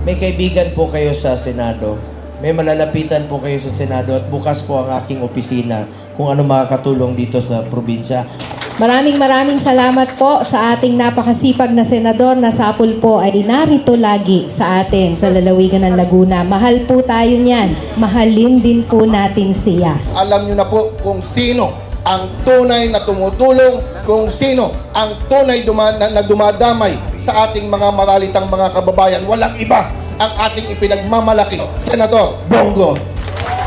may kaibigan po kayo sa Senado. May malalapitan po kayo sa Senado at bukas po ang aking opisina kung ano makakatulong dito sa probinsya. Maraming maraming salamat po sa ating napakasipag na senador na sapul po ay narito lagi sa atin sa lalawigan ng Laguna. Mahal po tayo niyan. Mahalin din po natin siya. alam nyo na po kung sino ang tunay na tumutulong, kung sino ang tunay duma- na, na sa ating mga maralitang mga kababayan. Walang iba ang ating ipinagmamalaki, Senador Bongo.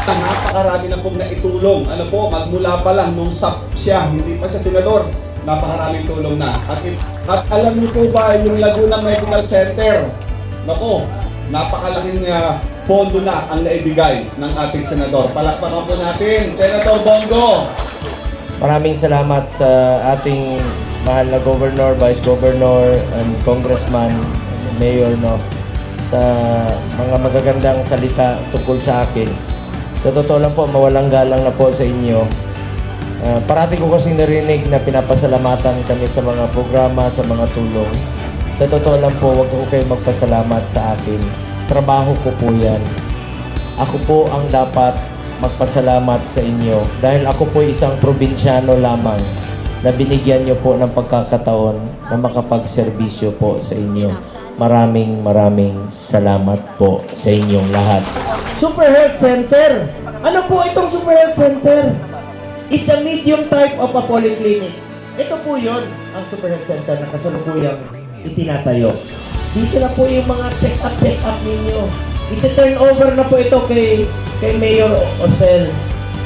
Napakarami na pong naitulong. Ano po, magmula pa lang nung sap siya, hindi pa siya senador, napakaraming tulong na. At, at alam niyo po ba yung Laguna Medical Center? Nako, napakalaking uh, pondo na ang naibigay ng ating senador. Palakpakan po natin, Senator Bongo! Maraming salamat sa ating mahal na governor, vice governor, and congressman, mayor, no, sa mga magagandang salita tungkol sa akin. Sa totoo lang po, mawalang galang na po sa inyo. Ah, parati ko kasi narinig na pinapasalamatan kami sa mga programa, sa mga tulong. Sa totoo lang po, wag ko kayo magpasalamat sa akin. Trabaho ko po yan. Ako po ang dapat magpasalamat sa inyo dahil ako po isang probinsyano lamang na binigyan nyo po ng pagkakataon na makapagserbisyo po sa inyo. Maraming maraming salamat po sa inyong lahat. Super Health Center! Ano po itong Super Health Center? It's a medium type of a polyclinic. Ito po yon ang Super Health Center na kasalukuyang itinatayo. Dito na po yung mga check-up, check-up ninyo. Iti-turn over na po ito kay, kay Mayor Osel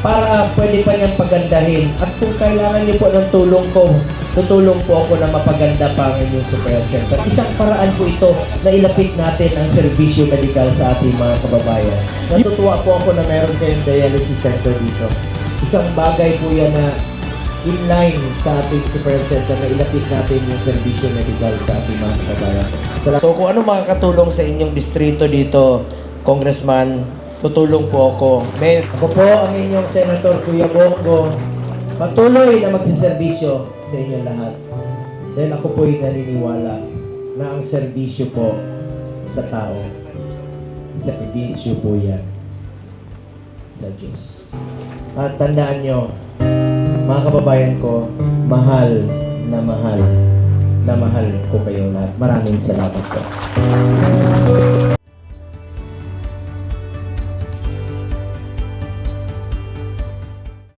para pwede pa niyang pagandahin. At kung kailangan niyo po ng tulong ko, tutulong po ako na mapaganda pa ang inyong Health Center. Isang paraan po ito na ilapit natin ang serbisyo medikal sa ating mga kababayan. Natutuwa po ako na meron kayong dialysis center dito. Isang bagay po yan na inline sa ating Health Center na ilapit natin yung serbisyo medikal sa ating mga kababayan. So kung ano makakatulong sa inyong distrito dito, Congressman, tutulong po ako. May... Ako po ang inyong Senator Kuya Bongo. Patuloy na magsiservisyo sa inyong lahat. Dahil ako po'y naniniwala na ang serbisyo po sa tao, serbisyo po yan sa Diyos. At tandaan nyo, mga kababayan ko, mahal na mahal na mahal ko kayong lahat. Maraming salamat po.